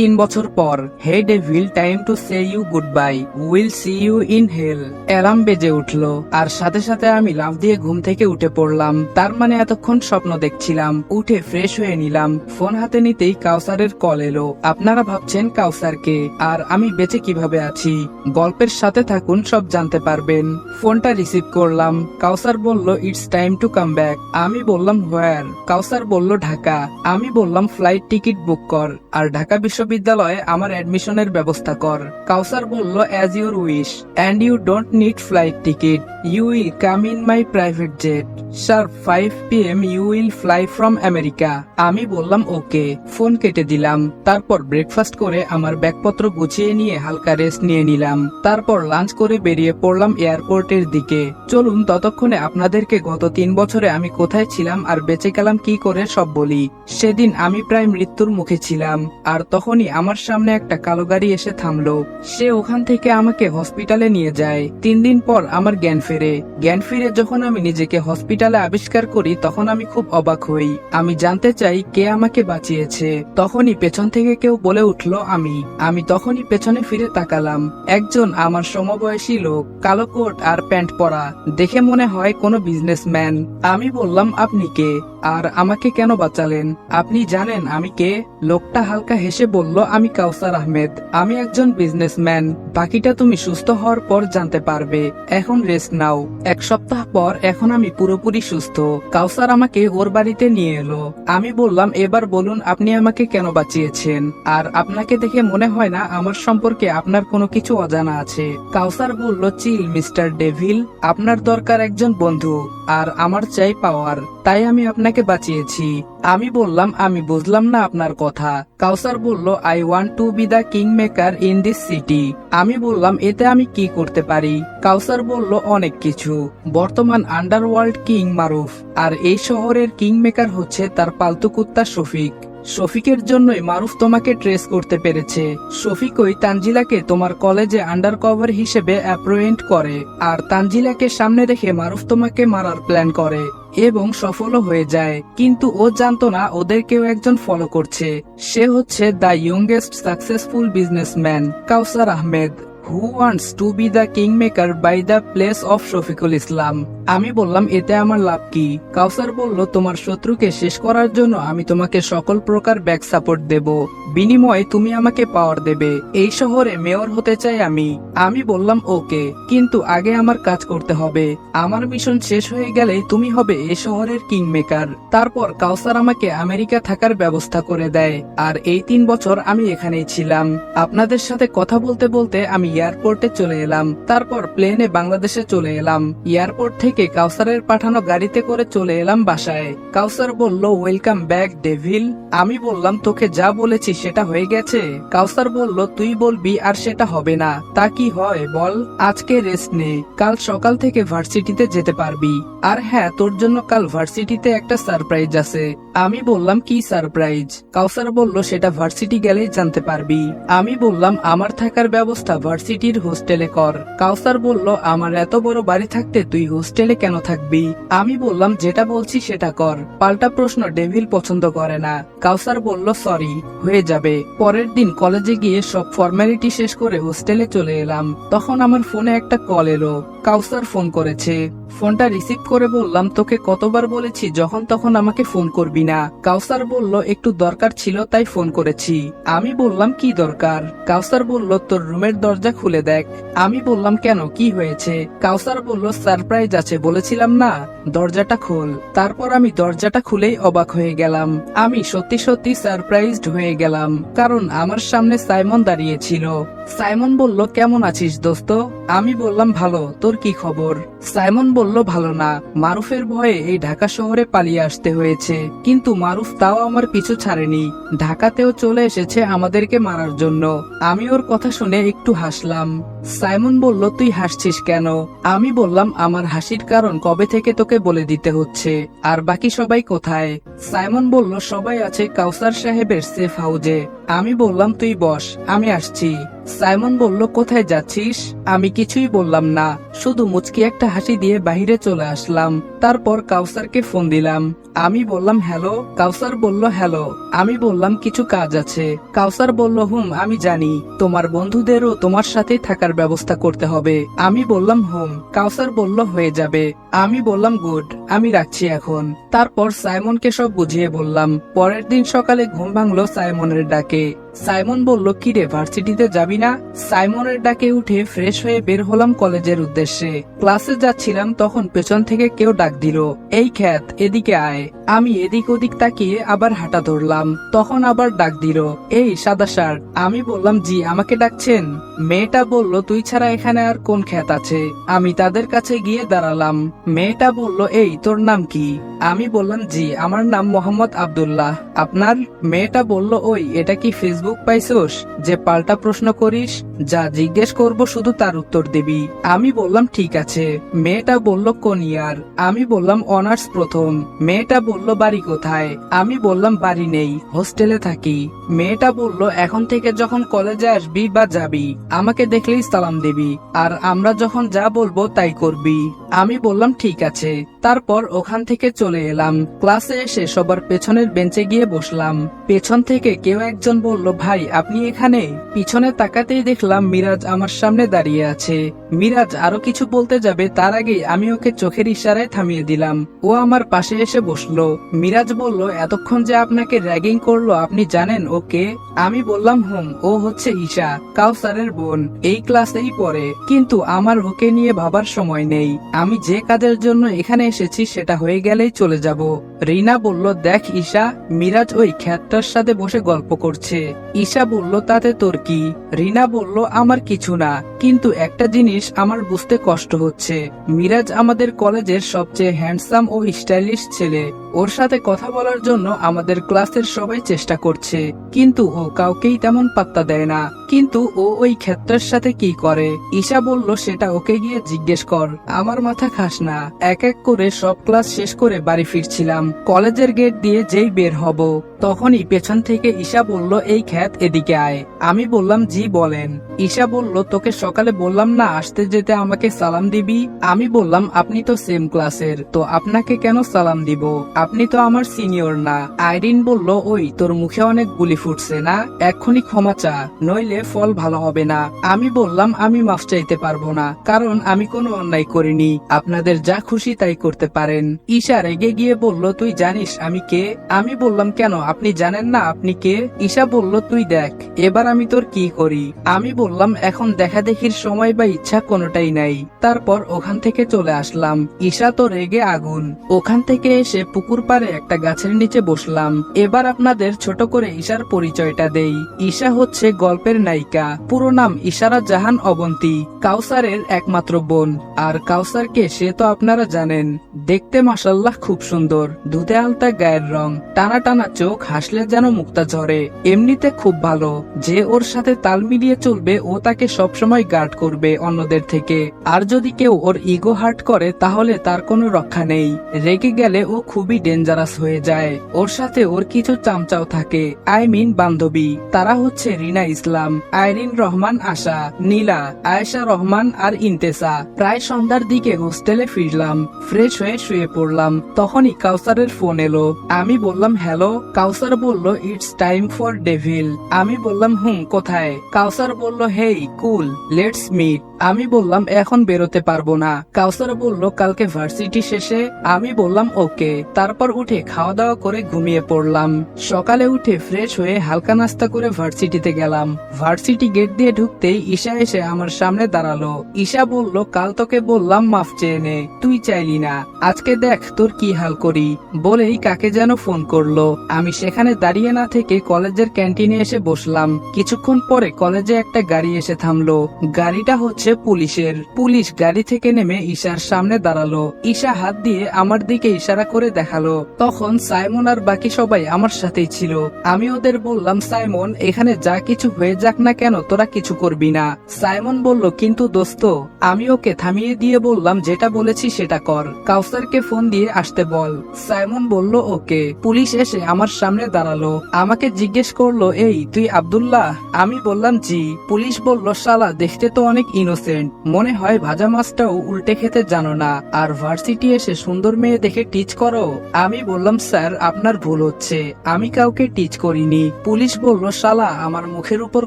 তিন বছর পর, hey devil, time to say you goodbye will see you in hell. Alarm বেজে উঠল, আর সাথে সাথে আমি লাফ দিয়ে ঘুম থেকে উঠে পড়লাম। তার মানে এতক্ষণ স্বপ্ন দেখছিলাম, উঠে ফ্রেশ হয়ে নিলাম। ফোন হাতে নিতেই কাউসারের কল এলো, আপনারা ভাবছেন কাউসারকে, আর আমি বেঁচে কীভাবে আছি? গল্পের সাথে থাকুন, সব জানতে পারবেন। ফোনটা রিসিভ করলাম, কাউসার বলল it's time to come back আমি বললাম হোয়ার কাউসার বলল, ঢাকা। আমি বললাম ফ্লাইট টিকিট বুক কর। আর ঢাকা বিশ্ববিদ্যালয়ে আমার অ্যাডমিশনের ব্যবস্থা কর। কাউসার বলল as your wish and you don't need flight ticket you will come in my private jet sharp five P M you will fly from America আমি বললাম ওকে ফোন কেটে দিলাম। তারপর ব্রেকফাস্ট করে আমার ব্যাগপত্র গুছিয়ে নিয়ে হালকা রেস্ট নিয়ে নিলাম। তারপর লাঞ্চ করে বেরিয়ে পড়লাম এয়ারপোর্টের দিকে। চলুন, ততক্ষণে আপনাদেরকে গত তিন বছরে আমি কোথায় ছিলাম আর বেঁচে গেলাম কি করে সব বলি। সেদিন আমি প্রায় মৃত্যুর মুখে ছিলাম। আর তখনই আমার সামনে একটা কালো গাড়ি এসে থামলো। সে ওখান থেকে আমাকে হসপিটালে নিয়ে যায়। তিন দিন পর আমার জ্ঞান ফেরে। জ্ঞান ফিরে যখন আমি নিজেকে হসপিটালে আবিষ্কার করি, তখন আমি খুব অবাক হই। আমি জানতে চাই, কে আমাকে বাঁচিয়েছে? তখনই পেছন থেকে কেউ বলে উঠল, আমি। আমি তখনই পেছনে ফিরে তাকালাম। একজন আমার সমবয়সী লোক, কালো কোট আর প্যান্ট পরা। দেখে মনে হয় কোনো বিজনেসম্যান। আমি বললাম, আপনি কে? আর আমাকে কেন বাঁচালেন? আপনি জানেন আমি কে? লোকটা হালকা হেসে বলল, আমি কাউসার আহমেদ, আমি একজন বিজনেসম্যান বাকিটা তুমি সুস্থ হওয়ার পর জানতে পারবে। এখন রেস্ট নাও। এক সপ্তাহ পর এখন আমি পুরোপুরি সুস্থ। কাউসার আমাকে ওর বাড়িতে নিয়ে এলো। আমি বললাম, এবার বলুন, আপনি আমাকে কেন বাঁচিয়েছেন? আর আপনাকে দেখে মনে হয় না আমার সম্পর্কে আপনার কোনো কিছু অজানা আছে? কাউসার বলল, চিল, মিস্টার ডেভিল, আপনার দরকার একজন বন্ধু, আর আমার চাই পাওয়ার। তাই আমি আপনাকে বাঁচিয়েছি। আমি বললাম, আমি বুঝলাম না আপনার কথা। কাউসার বলল I want to be the king maker in this city আমি বললাম, এতে আমি কি করতে পারি? কাউসার বলল, অনেক কিছু। বর্তমান আন্ডারওয়ার্ল্ড কিং মারুফ, আর এই শহরের কিং মেকার হচ্ছে তার পালতু কুত্তা শফিক। শফিকের জন্যই মারুফ তোমাকে ট্রেস করতে পেরেছে। শফিকই তানজিলাকে তোমার কলেজে আন্ডার কভার হিসেবে অ্যাপ্রয়েন্ট করে, আর তানজিলাকে সামনে রেখে মারুফ তোমাকে মারার প্ল্যান করে, এবং সফলও হয়ে যায়। কিন্তু ও জানতো না ওদের কেউ একজন ফলো করছে। সে হচ্ছে the youngest successful businessman Kawsar Ahmed who wants to be the king maker by the place of Shafiqul Islam. আমি বললাম, এতে আমার লাভ কি? কাউসার বলল, তোমার শত্রুকে শেষ করার জন্য আমি তোমাকে সকল প্রকার ব্যাক সাপোর্ট দেব। বিনিময়ে তুমি আমাকে পাওয়ার দেবে। এই শহরে মেয়র হতে চাই আমি। আমি বললাম, ওকে, কিন্তু আগে আমার কাজ করতে হবে। আমার মিশন শেষ হয়ে গেলে তুমি হবে এই শহরের কিং মেকার তারপর কাউসার আমাকে আমেরিকা থাকার ব্যবস্থা করে দেয়। আর এই তিন বছর আমি এখানেই ছিলাম। আপনাদের সাথে কথা বলতে বলতে আমি এয়ারপোর্টে চলে এলাম। তারপর প্লেনে বাংলাদেশে চলে এলাম। এয়ারপোর্ট থেকে কাউসারের পাঠানো গাড়িতে করে চলে এলাম বাসায়। কাউসার বলল ওয়েলকাম ব্যাক ডেভিল আমি বললাম, তোকে যা বলেছি সেটা হয়ে গেছে। কাউসার বলল, তুই বলবি আর সেটা হবে না। তা কি হয় বল? আজকে রেস্ট নে। কাল সকাল থেকে ভার্সিটিতে যেতে পারবি। আর হ্যাঁ তোর জন্য কাল ভার্সিটিতে একটা সারপ্রাইজ আছে। আমি বললাম, কি সারপ্রাইজ? কাউসার বলল, সেটা ভার্সিটি গেলেই জানতে পারবি। আমি বললাম, আমার থাকার ব্যবস্থা ভার্সিটির হোস্টেলে কর। কাউসার বলল, আমার এত বড় বাড়ি থাকতে তুই হোস্টেলে কেন থাকবি? আমি বললাম, যেটা বলছি সেটা কর। পাল্টা প্রশ্ন ডেভিল পছন্দ করে না। কাউসার বলল, সরি, হয়ে যাবে। পরের দিন কলেজে গিয়ে সব ফর্মালিটি শেষ করে হোস্টেলে চলে এলাম। তখন আমার ফোনে একটা কল এলো। কাউসার ফোন করেছে। ফোনটা রিসিভ করে বললাম, তোকে কতবার বলেছি যখন তখন আমাকে ফোন করবি? না কাউসার বলল, একটু দরকার ছিল, তাই ফোন করেছি। আমি বললাম, কি দরকার? কাউসার বলল, তোর রুমের দরজা খুলে দেখ। আমি বললাম, কেন? কি হয়েছে? কাউসার বলল, সারপ্রাইজ আছে, বলেছিলাম না। দরজাটা খোল। তারপর আমি দরজাটা খুলেই অবাক হয়ে গেলাম। আমি সত্যি সত্যি সারপ্রাইজড হয়ে গেলাম, কারণ আমার সামনে সাইমন দাঁড়িয়ে ছিল। সাইমন বলল, কেমন আছিস দোস্ত? আমি বললাম, ভালো। তোর কি খবর? সাইমন বলল, ভালো না। মারুফের ভয়ে এই ঢাকা শহরে পালিয়ে আসতে হয়েছে। কিন্তু মারুফ তাও আমার পিছু ছাড়েনি। ঢাকাতেও চলে এসেছে আমাদেরকে মারার জন্য। আমি ওর কথা শুনে একটু হাসলাম। সাইমন বলল, তুই হাসছিস কেন? আমি বললাম, আমার হাসির কারণ কবে থেকে তোকে বলে দিতে হচ্ছে? আর বাকি সবাই কোথায়? সাইমন বলল, সবাই আছে কাউসার সাহেবের সেফ হাউজে। আমি বললাম, তুই বস, আমি আসছি। সাইমন বলল, কোথায় যাচ্ছিস? আমি কিছুই বললাম না, শুধু মুচকি একটা হাসি দিয়ে বাহিরে চলে আসলাম। তারপর কাউসারকে ফোন দিলাম। আমি বললাম, হ্যালো। কাউসার বলল, হ্যালো। আমি বললাম, কিছু কাজ আছে। কাউসার বলল, হুম, আমি জানি। তোমার বন্ধুদেরও তোমার সাথে থাকার ব্যবস্থা করতে হবে। আমি বললাম, হুম। কাউসার বলল, হয়ে যাবে। আমি বললাম, গুড, আমি রাখছি এখন। তারপর সাইমনকে সব বুঝিয়ে বললাম। পরের দিন সকালে ঘুম ভাঙলো সাইমনের ডাকে। সাইমন বলল কি রে ভার্সিটিতে যাবি না? সাইমনের ডাকে উঠে ফ্রেশ হয়ে বের হলাম কলেজের উদ্দেশ্যে। ক্লাসে যাচ্ছিলাম, তখন পেছন থেকে কেউ ডাক দিল, এই খ্যাত, এদিকে আয়। আমি এদিক ওদিক তাকিয়ে আবার হাঁটা ধরলাম। তখন আবার ডাক দিল, এই সাদা শার্ট। আমি বললাম, জি, আমাকে ডাকছেন। মেয়েটা বলল, তুই ছাড়া এখানে আর কোন খ্যাত আছে? আমি তাদের কাছে গিয়ে দাঁড়ালাম। মেয়েটা বলল, এই, তোর নাম কি? আমি বললাম, জি, আমার নাম মোহাম্মদ আব্দুল্লাহ। আপনার? মেয়েটা বলল, ওই, এটা কি ফেসবুক পাইছোস? যে পাল্টা প্রশ্ন করিস, যা জিজ্ঞেস করব শুধু তার উত্তর দিবি। আমি বললাম, ঠিক আছে। মেয়েটা বলল, কোন ইয়ার? আমি বললাম, অনার্স প্রথম। মেয়েটা বলল বাড়ি কোথায়? আমি বললাম, বাড়ি নেই, হোস্টেলে থাকি। মেয়েটা বলল, এখন থেকে যখন কলেজে আসবি বা যাবি, আমাকে দেখলেই সালাম দিবি, আর আমরা যখন যা বলব তাই করবি। আমি বললাম, ঠিক আছে। তারপর ওখান থেকে চলে এলাম। ক্লাসে এসে সবার পেছনের বেঞ্চে গিয়ে বসলাম। পেছন থেকে কেউ একজন বলল, ভাই, আপনি এখানে? পিছনে তাকাতেই দেখলাম, মিরাজ আমার সামনে দাঁড়িয়ে আছে। মিরাজ আরও কিছু বলতে যাবে, তার আগে আমি ওকে চোখের ইশারায় থামিয়ে দিলাম। ও আমার পাশে এসে বসল। মিরাজ বলল, এতক্ষণ যে আপনাকে র্যাগিং করল, আপনি জানেন ওকে আমি বললাম, হুম, ও হচ্ছে ঈশা, কাউসারের বোন। এই ক্লাসেই পড়ে। কিন্তু আমার ওকে নিয়ে ভাবার সময় নেই। আমি যে কাজের জন্য এখানে এসেছি সেটা হয়ে গেলেই চলে যাব। রিনা বলল, দেখ ঈশা, মিরাজ ওই খ্যাতটার সাথে বসে গল্প করছে। ঈশা বলল, তাতে তোর কি? রিনা বলল, আমার কিছু না, কিন্তু একটা জিনিস আমার বুঝতে কষ্ট হচ্ছে। মিরাজ আমাদের কলেজের সবচেয়ে হ্যান্ডসাম ও স্টাইলিশ ছেলে। ওর সাথে কথা বলার জন্য আমাদের ক্লাসের সবাই চেষ্টা করছে। কিন্তু ও কাউকেই তেমন পাত্তা দেয় না। কিন্তু ও ওই ক্ষেত্রের সাথে কি করে? ঈশা বলল, সেটা ওকে গিয়ে জিজ্ঞেস কর। আমার মাথা খাস না। এক এক করে সব ক্লাস শেষ করে বাড়ি ফিরছিলাম। কলেজের গেট দিয়ে যেই বের হব। তখনই পেছন থেকে ঈশা বলল, এই খ্যাত, এদিকে আয়। আমি বললাম, জি, বলেন। ঈশা বলল, তোকে সকালে বললাম না, আসতে যেতে আমাকে সালাম দিবি? আমি বললাম, আপনি তো সেম ক্লাসের তো আপনাকে কেন সালাম দিব? আপনি তো আমার সিনিয়র না। আইরিন বলল, ওই, তোর মুখে অনেক গুলি ফুটছে না? এক্ষুনি ক্ষমা চা, নইলে ফল ভালো হবে না। আমি বললাম, আমি মাফ চাইতে পারব না, কারণ আমি কোনো অন্যায় করিনি। আপনাদের যা খুশি তাই করতে পারেন। ঈশা রেগে গিয়ে বলল, তুই জানিস আমি কে? আমি বললাম, কেন? আপনি জানেন না আপনি কে? ঈশা বলল, তুই দেখ, এবার আমি তোর কি করি? আমি বললাম, এখন দেখা দেখির সময় বা ইচ্ছা কোনোটাই নাই। তারপর ওখান থেকে চলে আসলাম। ঈশা তো রেগে আগুন। ওখান থেকে এসে পুকুর পাড়ে একটা গাছের নিচে বসলাম। এবার আপনাদের ছোট করে ঈশার পরিচয়টা দেই। ঈশা হচ্ছে গল্পের নায়িকা। পুরো নাম ইশারা জাহান অবন্তী, কাউসারের একমাত্র বোন। আর কাউসারকে সে তো আপনারা জানেন। দেখতে মাসাল্লাহ খুব সুন্দর, দুধে আলতা গায়ের রং, টানা টানা চোখ হাসলে যেন মুক্তা ঝরে। এমনিতে খুব ভালো। যে ওর সাথে তাল মিলিয়ে চলবে, ও তাকে সবসময় গার্ড করবে অন্যদের থেকে। আর যদি কেউ ওর ইগো হার্ট করে, তাহলে তার কোনো রক্ষা নেই। রেগে গেলে ও খুবই ডেঞ্জারাস হয়ে যায়। ওর সাথে ওর কিছু চামচাও থাকে। আই মিন বান্ধবী। তারা হচ্ছে রিনা ইসলাম, আইরিন রহমান, আশা, নীলা, আয়েশা রহমান আর ইন্তেসা। প্রায় সন্ধ্যার দিকে হোস্টেলে ফিরলাম। ফ্রেশ হয়ে শুয়ে পড়লাম। তখনই কাউসারের ফোন এলো। আমি বললাম, হ্যালো কাউসার বলল ইটস টাইম ফর ডেভিল আমি বললাম, হুম, কোথায়? কাউসার বলল হেই কুল লেটস মিট আমি বললাম, এখন বেরোতে পারব না। কাউসার বলল, কালকে ভার্সিটি শেষে। আমি বললাম, ওকে। তারপর উঠে খাওয়া দাওয়া করে ঘুমিয়ে পড়লাম। সকালে উঠে ফ্রেশ হয়ে হালকা নাস্তা করে ভার্সিটিতে গেলাম। ভার্সিটি গেট দিয়ে ঢুকতেই ঈশা এসে আমার সামনে দাঁড়াল। ঈশা বলল, কাল তোকে বললাম মাফ চেয়ে নে, তুই চাইলি না। আজকে দেখ তোর কি হাল করি। বলেই কাকে যেন ফোন করল। আমি সেখানে দাঁড়িয়ে না থেকে কলেজের ক্যান্টিনে এসে বসলাম। কিছুক্ষণ পরে কলেজে একটা গাড়ি এসে থামলো। গাড়িটা হচ্ছে পুলিশের। পুলিশ গাড়ি থেকে নেমে ঈশার সামনে দাঁড়াল। ঈশা হাত দিয়ে আমার দিকে ইশারা করে দেখাল। তখন সাইমন আর বাকি সবাই আমার সাথেই ছিল। আমি ওদের বললাম, সাইমন, এখানে যা কিছু হয়ে যাক না কেন, তোরা কিছু করবি না। সাইমন বলল, কিন্তু দোস্ত, আমি ওকে থামিয়ে দিয়ে বললাম, যেটা বলেছি সেটা কর। কাউসারকে ফোন দিয়ে আসতে বল। সাইমন বলল, ওকে। পুলিশ এসে আমার সামনে দাঁড়াল। আমাকে জিজ্ঞেস করল, এই, তুই আব্দুল্লাহ? আমি বললাম, জি। পুলিশ বলল, শালা, দেখতে তো অনেক ইনোসেন্ট। ইনোসেন্ট মনে হয় ভাজা মাছটাও উল্টে খেতে জানো না। আর ভার্সিটি এসে সুন্দর মেয়ে দেখে টিচ করো। আমি বললাম, স্যার, আপনার ভুল হচ্ছে। আমি কাউকে টিচ করিনি। পুলিশ বলল, শালা, আমার মুখের উপর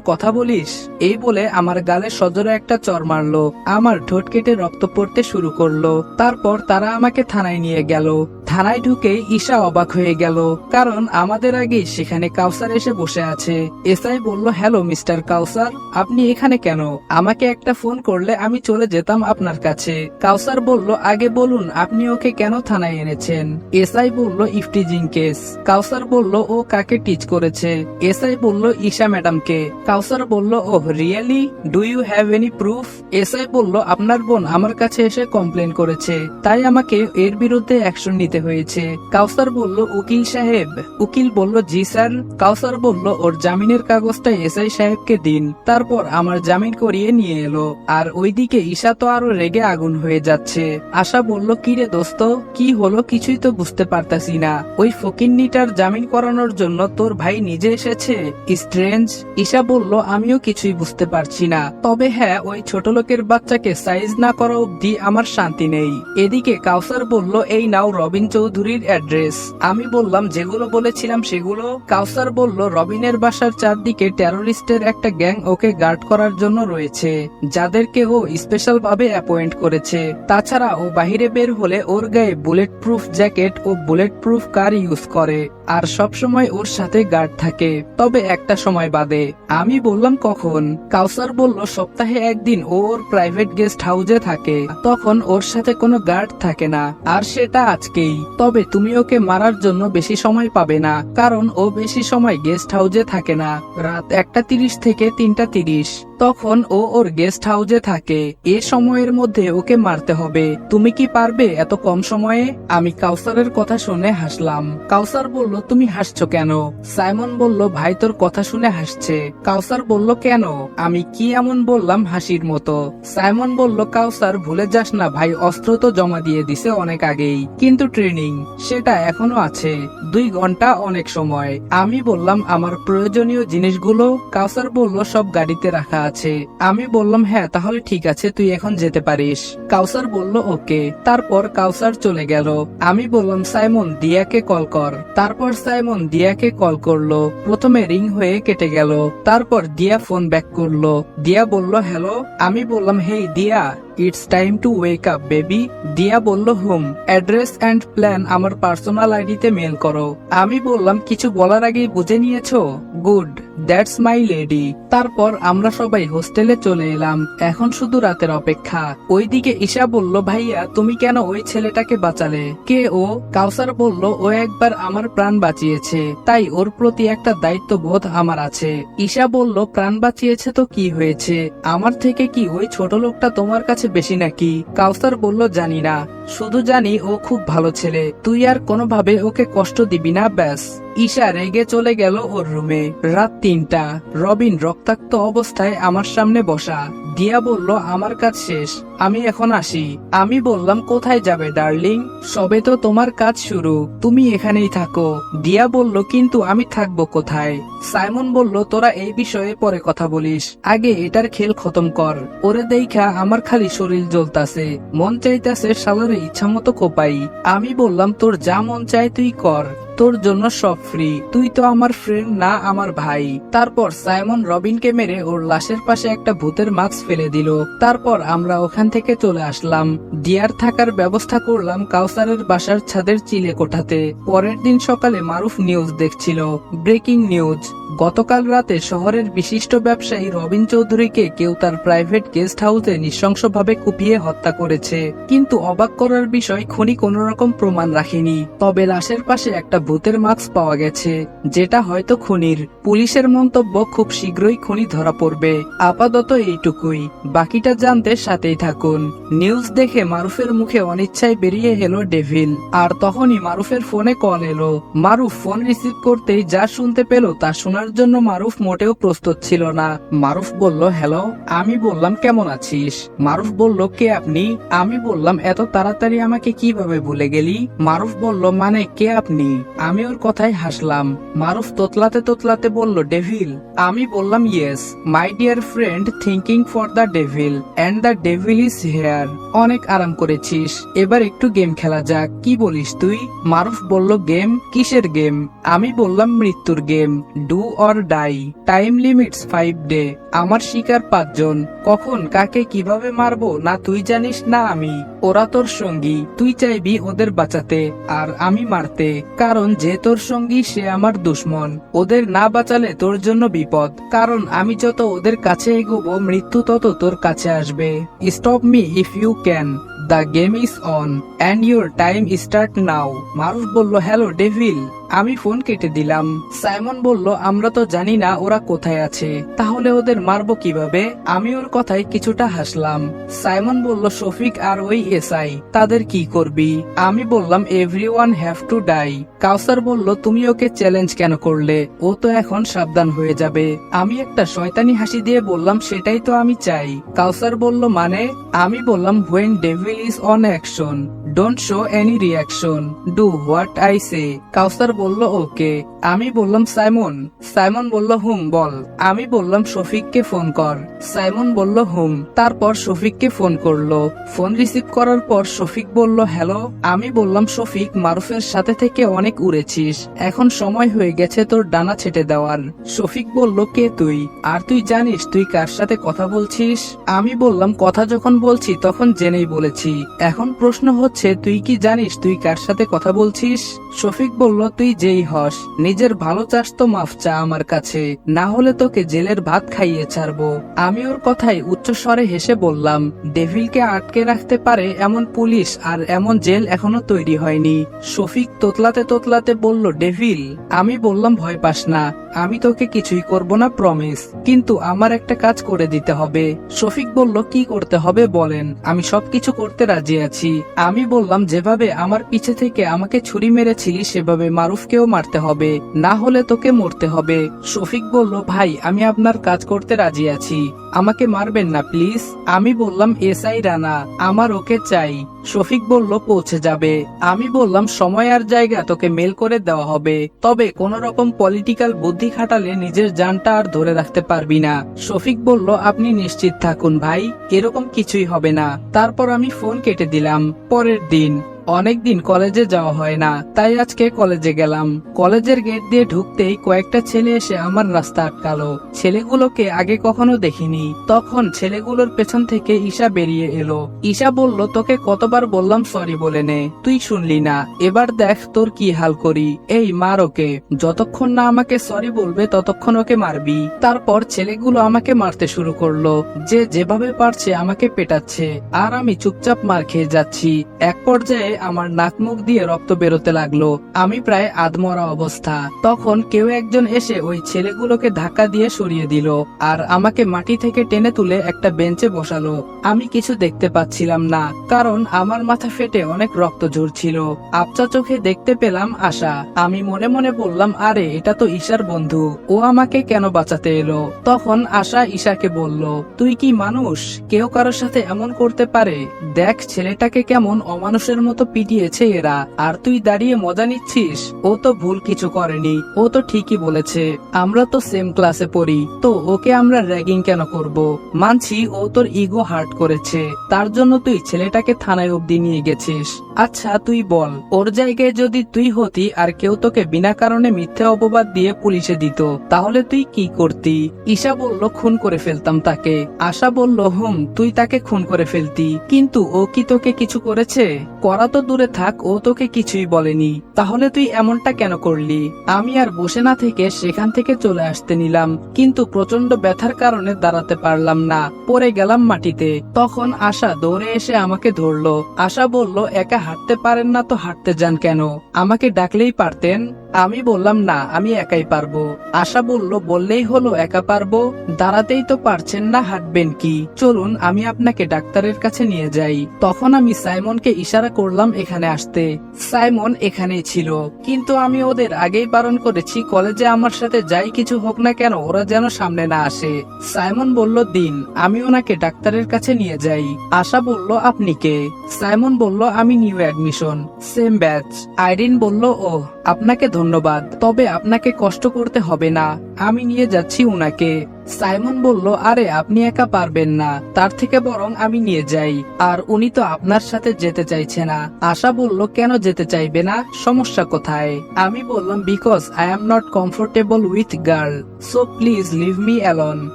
কথা বলিস? এই বলে আমার গালে সজোরে একটা চর মারলো। আমার ঠোঁট কেটে রক্ত পড়তে শুরু করল। তারপর তারা আমাকে থানায় নিয়ে গেল। থানায় ঢুকে ঈশা অবাক হয়ে গেল। কারণ আমাদের আগে সেখানে কাউসার এসে বসে আছে। এসআই বলল, হ্যালো, মিস্টার কাউসার, আপনি এখানে কেন? আমাকে একটা ফোন করলে আমি চলে যেতাম আপনার কাছে। কাউসার বলল, আগে বলুন, আপনি ওকে কেন থানায় এনেছেন? এসআই বলল, ইফটিজিং কেস। কাউসার বলল, ও কাকে টিচ করেছে? এসআই বলল, ঈশা ম্যাডামকে। কাউসার বলল ও really? Do you have any proof? SI বলল, আপনার বোন আমার কাছে এসে কমপ্লেন করেছে, তাই আমাকে এর বিরুদ্ধে অ্যাকশন নিতে হয়েছে। কাউসার বলল, উকিল সাহেব। উকিল বলল, জি স্যার। কাউসার বলল, ওর জামিনের কাগজটা এসআই সাহেবকে দিন, তারপর আমার জামিন করিয়ে নিয়ে এলো। আর ওইদিকে ঈশা তো আরও রেগে আগুন হয়ে যাচ্ছে। আশা বলল কি রে দোস্ত, কি হলো কিছুই তো বুঝতে পারতাছি না। ওই ফকিন্নিটার জামিন করানোর জন্য তোর ভাই নিজে এসেছে? স্ট্রেঞ্জ। ঈশা বলল, আমিও কিছুই বুঝতে পারছি না। তবে হ্যাঁ ওই ছোট লোকের বাচ্চাকে সাইজ না করা অব্দি আমার শান্তি নেই। এদিকে কাউসার বলল, এই নাও রবিন চৌধুরীর অ্যাড্রেস। আমি বললাম, যেগুলো বলেছিলাম সেগুলো? কাউসার বলল, রবিনের বাসার চারদিকে টেরোরিস্টের একটা গ্যাং ওকে গার্ড করার জন্য রয়েছে। যাদেরকে ও স্পেশাল ভাবে অ্যাপয়েন্ট করেছে। তাছাড়া ও বাহিরে বের হলে ওর গায়ে বুলেট প্রুফ জ্যাকেট ও বুলেট প্রুফ কার ইউজ করে। আর সব সময় ওর সাথে গার্ড থাকে। তবে একটা সময় বাদে, আমি বললাম কখন? কাউসার বলল, সপ্তাহে একদিন ওর প্রাইভেট গেস্ট হাউসে থাকে। তখন ওর সাথে কোনো গার্ড থাকে না, আর সেটা আজকেই। তবে তুমি ওকে মারার জন্য বেশি সময় পাবে না, কারণ ও বেশি সময় গেস্ট হাউসে থাকে না। রাত একটা তিরিশ থেকে তিনটা তিরিশ, তখন ও ওর গেস্ট হাউসে থাকে। এ সময়ের মধ্যে ওকে মারতে হবে। তুমি কি পারবে এত কম সময়ে? আমি কাউসারের কথা শুনে হাসলাম। কাউসার বলল তুমি হাসছো কেন? সাইমন বলল, ভাই, তোর কথা শুনে হাসছে। কাউসার বলল, কেন? আমি কি এমন বললাম হাসির মতো? সাইমন বলল, কাউসার, ভুলে যাস না, ভাই, অস্ত্র তো জমা দিয়ে দিছে অনেক আগেই, কিন্তু ট্রেনিং, সেটা এখনও আছে, দুই ঘণ্টা অনেক সময়। আমি বললাম, আমার প্রয়োজনীয় জিনিসগুলো? কাউসার বলল, সব গাড়িতে রাখা আছে। আমি বললাম হ্যাঁ তাহলে ঠিক আছে, তুই এখন যেতে পারিস। কাউসার বলল, ওকে। তারপর কাউসার চলে গেল। আমি বললাম, সাইমন, দিয়াকে কল কর। তারপর সাইমন দিয়াকে কল করল। প্রথমে রিং হয়ে কেটে গেল। তারপর দিয়া ফোন ব্যাক করল। দিয়া বলল, হ্যালো? আমি বললাম, hey, Diya. It's time to wake up baby Diya বলল, হোম অ্যাড্রেস অ্যান্ড প্ল্যান আমার পার্সোনাল আইডিতে মেল করো। আমি বললাম, কিছু বলার আগেই বুঝে নিয়েছো? গুড দ্যাটস মাই লেডি তারপর আমরা সবাই হোস্টেলে চলে এলাম। এখন শুধু রাতের অপেক্ষা। ওইদিকে ঈশা বলল, ভাইয়া, তুমি কেন ওই ছেলেটাকে বাঁচালে? কে ও? কাউসার বলল, ও একবার আমার প্রাণ বাঁচিয়েছে, তাই ওর প্রতি একটা দায়িত্ববোধ আমার আছে। ঈশা বলল, প্রাণ বাঁচিয়েছে তো কি হয়েছে? আমার থেকে কি ওই ছোট লোকটা তোমার কাছে বেশি নাকি? কাউসার বলল, জানি না। শুধু জানি ও খুব ভালো ছেলে। তুই আর কোনোভাবে ওকে কষ্ট দিবি না, ব্যাস। ঈশা রেগে চলে গেল ওর রুমে। রাত তিনটা। রবিন রক্তাক্ত অবস্থায় আমার সামনে বসা। দিয়া বলল, আমার কাজ শেষ, আমি এখন আসি। আমি বললাম, কোথায় যাবে, ডার্লিং? সবে তো তোমার কাজ শুরু, তুমি এখানেই থাকো। দিয়া বলল, কিন্তু আমি থাকব কোথায়? সাইমন বলল, তোরা এই বিষয়ে পরে কথা বলিস। আগে এটার খেল খতম কর। ওরে দেখা আমার খালি শরীর জ্বলতাছে, মন চাইতাছে সালারে ইচ্ছা মতো কোপাই। আমি বললাম, তোর যা মন চায় তুই কর। তোর জন্য সব ফ্রি তুই তো আমার ফ্রেন্ড না আমার ভাই। তারপর সাইমন রবিনকে মেরে ওর লাশের পাশে একটা ভূতের মাস্ক ফেলে দিল। তারপর আমরা ওখান থেকে চলে আসলাম। দিয়ার থাকার ব্যবস্থা করলাম কাউসারের বাসার ছাদের চিলে কোঠাতে। পরের দিন সকালে মারুফ নিউজ দেখছিল। ব্রেকিং নিউজ গতকাল রাতে শহরের বিশিষ্ট ব্যবসায়ী রবিন চৌধুরীকে কেউ তার প্রাইভেট গেস্ট হাউসে নৃশংসভাবে কুপিয়ে হত্যা করেছে। কিন্তু অবাক করার বিষয়, খুনি কোন রকম প্রমাণ রাখেনি। তবে লাশের পাশে একটা ভূতের মাস্ক পাওয়া গেছে, যেটা হয়তো খুনির। পুলিশের মন্তব্য খুব শীঘ্রই খুনি ধরা পড়বে। আপাতত এইটুকুই, বাকিটা জানতে সাথেই থাকুন। নিউজ দেখে মারুফের মুখে অনিচ্ছায় বেরিয়ে এলো ডেভিল, আর তখনই মারুফের ফোনে কল এলো। মারুফ ফোন রিসিভ করতেই যা শুনতে পেল তা শোনার জন্য মারুফ মোটেও প্রস্তুত ছিল না। মারুফ বলল, হ্যালো, আমি বললাম, কেমন আছিস? মারুফ বলল, কে আপনি? আমি বললাম, এত তাড়াতাড়ি আমাকে কীভাবে ভুলে গেলি? মারুফ বলল মানে কে আপনি? আমি ওর কথায় হাসলাম। মারুফ তোতলাতে তোতলাতে বলল, ডেভিল। আমি বললাম, yes, my dear friend thinking for the devil and the devil is here. অনেক আরাম করেছিস। এবার একটু গেম খেলা যাক। কি বলিস তুই? মারুফ বলল, গেম? কিসের গেম? আমি বললাম, মৃত্যুর game. Do or die. Time limits five day. আমার শিকার পাঁচজন। কখন কাকে কীভাবে মারবো না তুই জানিস না আমি। ওরা তোর সঙ্গী, তুই চাইবি ওদের বাঁচাতে, আর আমি মারতে। কারণ যে তোর সঙ্গী সে আমার দুশ্মন। ওদের না বাঁচালে তোর জন্য বিপদ। কারণ আমি যত ওদের কাছে এগোবো, মৃত্যু তত তোর কাছে আসবে। Stop me if you can the game is on and your time start now Maruf বলল হ্যালো ডেভিল আমি ফোন কেটে দিলাম। সাইমন বলল, আমরা তো জানি না ওরা কোথায় আছে। তাহলে ওদের মারবো কীভাবে? আমি ওর কথায় কিছুটা হাসলাম। সাইমন বলল, শফিক আর ওই এসআই, তাদের কি করবি? আমি বললাম everyone have to die. Kawsar বলল, তুমি ওকে চ্যালেঞ্জ কেন করলে? ও তো এখন সাবধান হয়ে যাবে। আমি একটা শয়তানি হাসি দিয়ে বললাম, সেটাই তো আমি চাই। কাউসার বলল মানে? আমি বললাম when devil is on action don't show any reaction do what I say Kawsar ওকে। আমি বললাম, সাইমন। সাইমন বলল, হুম, বল। আমি বললাম, শফিককে ফোন কর। সাইমন বলল, হুম। তারপর শফিককে ফোন করল। ফোন রিসিভ করার পর শফিক বলল, হ্যালো। আমি বললাম, শফিক, মারুফের সাথে থেকে অনেক উড়েছিস। এখন সময় হয়ে গেছে তোর ডানা ছেটে দেওয়ার। শফিক বলল, কে তুই? আর তুই জানিস, তুই কার সাথে কথা বলছিস? আমি বললাম, কথা যখন বলছি, তখন জেনেই বলেছি। এখন প্রশ্ন হচ্ছে, তুই কি জানিস, তুই কার সাথে কথা বলছিস? শফিক বলল, তুই যেই হস, নিজের ভালো চাস তো মাফ চা আমার কাছে, না হলে তোকে জেলের ভাত খাইয়ে ছাড়বো। আমি ওর কথায় উচ্চ স্বরে হেসে বললাম, ডেভিলকে আটকে রাখতে পারে এমন পুলিশ আর এমন জেল এখনও তৈরি হয়নি। শফিক তোতলাতে তোতলাতে বলল, ডেভিল, আমি বললাম ভয় পাস না, আমি তোকে কিছুই করব না প্রমিস কিন্তু আমার একটা কাজ করে দিতে হবে। শফিক বলল, কি করতে হবে বলেন, আমি সবকিছু করতে রাজি আছি। আমি বললাম, যেভাবে আমার পিছে থেকে আমাকে ছুরি মেরেছিলি, সেভাবে মারুফকেও মারতে হবে, না হলে তোকে মরতে হবে। শফিক বলল, ভাই, আমি আপনার কাজ করতে রাজি আছি। আমাকে মারবেন না, প্লিজ। আমি বললাম, এসআই রানা, আমার ওকে চাই। শফিক বলল, পৌঁছে যাবে। আমি বললাম, সময় আর জায়গা তোকে মেল করে দেওয়া হবে। তবে কোন রকম পলিটিক্যাল বুদ্ধি খাটালে নিজের জানটা আর ধরে রাখতে পারবি না। শফিক বলল, আপনি নিশ্চিত থাকুন ভাই, এরকম কিছুই হবে না। তারপর আমি ফোন কেটে দিলাম। পরের দিন অনেকদিন কলেজে যাওয়া হয় না, তাই আজকে কলেজে গেলাম। কলেজের গেট দিয়ে ঢুকতেই কয়েকটা ছেলে এসে আমার রাস্তা আটকালো। ছেলেগুলোকে আগে কখনো দেখিনি। তখন ছেলেগুলোর পেছন থেকে ঈশা বেরিয়ে এলো। ঈশা বলল, তোকে কতবার বললাম সরি বলে নে। তুই শুনলি না। এবার দেখ তোর কি হাল করি। এই, মার ওকে। যতক্ষণ না আমাকে সরি বলবে, ততক্ষণ ওকে মারবি। তারপর ছেলেগুলো আমাকে মারতে শুরু করল। যে যেভাবে পারছে আমাকে পেটাচ্ছে। আর আমি চুপচাপ মার খেয়ে যাচ্ছি। এক পর্যায়ে আমার নাক মুখ দিয়ে রক্ত বেরোতে লাগল। আমি প্রায় আধমরা অবস্থা। তখন কেউ একজন এসে ওই ছেলেগুলোকে ধাক্কা দিয়ে সরিয়ে দিল আর আমাকে মাটি থেকে টেনে তুলে একটা বেঞ্চে বসালো। আমি কিছু দেখতে পাচ্ছিলাম না, কারণ আমার মাথা ফেটে অনেক রক্ত ঝরছিল। আপচা চোখে দেখতে পেলাম আশা। আমি মনে মনে বললাম, আরে, এটা তো ঈশার বন্ধু। ও আমাকে কেন বাঁচাতে এলো? তখন আশা ঈশাকে বলল, তুই কি মানুষ? কেউ কারোর সাথে এমন করতে পারে? দেখ, ছেলেটাকে কেমন অমানুষের মতো পিটিয়েছে এরা। আর তুই দাঁড়িয়ে মজা নিচ্ছিস? ও তো ভুল কিছু করেনি। ও তো ঠিকই বলেছে। আমরা তো সেম ক্লাসে পড়ি। তো ওকে আমরা র্যাগিং কেন করব? মানছি ও তোর ইগো হার্ট করেছে। তার জন্য তুই ছেলেটাকে থানায় অবধি নিয়ে গেছিস। আচ্ছা তুই বল। ওর জায়গায় যদি তুই হতি আর কেউ তোকে বিনা কারণে মিথ্যে অপবাদ দিয়ে পুলিশে দিত, তাহলে তুই কি করতি? ঈশা বলল, খুন করে ফেলতাম তাকে। আশা বলল, হুম, তুই তাকে খুন করে ফেলতি। কিন্তু ও কি তোকে কিছু করেছে? করা তো দূরে থাক, ও তোকে কিছুই বলেনি। তাহলে তুই এমনটা কেন করলি? আমি আর বসে না থেকে সেখান থেকে চলে আসতে নিলাম, কিন্তু প্রচণ্ড ব্যথার কারণে দাঁড়াতে পারলাম না। পড়ে গেলাম মাটিতে। তখন আশা দৌড়ে এসে আমাকে ধরলো। আশা বলল, একা হাঁটতে পারেন না তো হাঁটতে যান কেন? আমাকে ডাকলেই পারতেন? আমি বললাম, না, আমি একাই পারব। আশা বলল, বললেই হলো, একা পারব? দাঁড়াতেই তো পারছেন না, হাঁটবেন কি? চলুন, আমি আপনাকে ডাক্তারের কাছে নিয়ে যাই। তখন আমি সাইমনকে ইশারা করলাম এখানে আসতে। সাইমন এখানেই ছিল। কিন্তু আমি ওদের আগেই বারণ করেছি, কলেজে আমার সাথে যাই কিছু হোক না কেন, ওরা যেন সামনে না আসে। সাইমন বলল, দিন, আমি ওনাকে ডাক্তারের কাছে নিয়ে যাই। আশা বলল, আপনি কে? সাইমন বলল, আমি new admission. Same batch. Irene বলল ও আপনাকে ধন্যবাদ, তবে আপনাকে কষ্ট করতে হবে না। আমি নিয়ে যাচ্ছি উনাকে। সাইমন বলল, আরে, আপনি একা পারবেন না। তার থেকে বরং আমি নিয়ে যাই। আর উনি তো আপনার সাথে যেতে চাইছে না। আশা বলল, কেন যেতে চাইবে না? সমস্যা কোথায়? আমি বললাম because I am not comfortable with girl so please leave me alone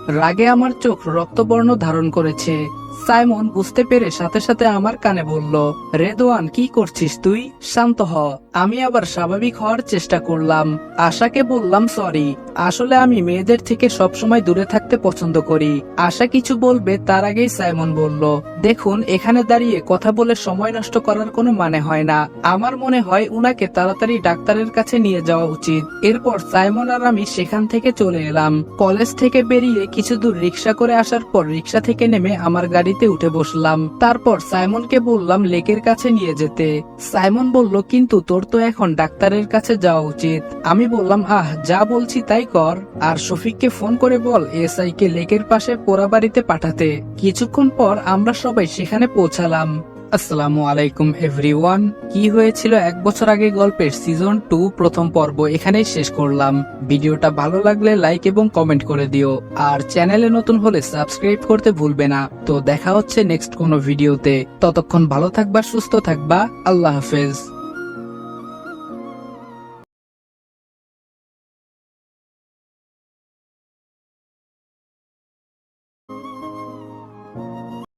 রাগে আমার চোখ রক্তবর্ণ ধারণ করেছে। সাইমন বুঝতে পেরে সাথে সাথে আমার কানে বলল রেদওয়ান কি করছিস তুই? শান্ত হ। আমি আবার স্বাভাবিক হওয়ার চেষ্টা করলাম। আশাকে বললাম, সরি। আসলে আমি মেয়েদের থেকে সবসময় দূরে থাকতে পছন্দ করি। আশা কিছু বলবে, তার আগেই সাইমন বলল, দেখুন, এখানে দাঁড়িয়ে কথা বলে সময় নষ্ট করার কোনো মানে হয় না। আমার মনে হয় উনাকে তাড়াতাড়ি ডাক্তারের কাছে নিয়ে যাওয়া উচিত। এরপর সাইমন আর আমি সেখান থেকে চলে এলাম। কলেজ থেকে বেরিয়ে কিছু দূর রিক্সা করে আসার পর রিক্সা থেকে নেমে আমার গাড়িতে উঠে বসলাম। তারপর সাইমনকে বললাম লেকের কাছে নিয়ে যেতে। সাইমন বলল, কিন্তু তোর তো এখন ডাক্তারের কাছে যাওয়া উচিত। আমি বললাম, আহ, যা বলছি তাই কর। আর শফিককে ফোন করে বল এসআই কে লেকের পাশে পোড়াবাড়িতে পাঠাতে। কিছুক্ষণ পর আমরা সবাই সেখানে পৌঁছালাম। আসসালামু আলাইকুম এভরিওয়ান কি হয়েছিল এক বছর আগে গল্পের সিজন টু প্রথম পর্ব এখানেই শেষ করলাম। ভিডিওটা ভালো লাগলে লাইক এবং কমেন্ট করে দিও। আর চ্যানেলে নতুন হলে সাবস্ক্রাইব করতে ভুলবে না। তো দেখা হচ্ছে নেক্সট কোনো ভিডিওতে ততক্ষণ ভালো থাকবা, সুস্থ থাকবা। আল্লাহ হাফেজ।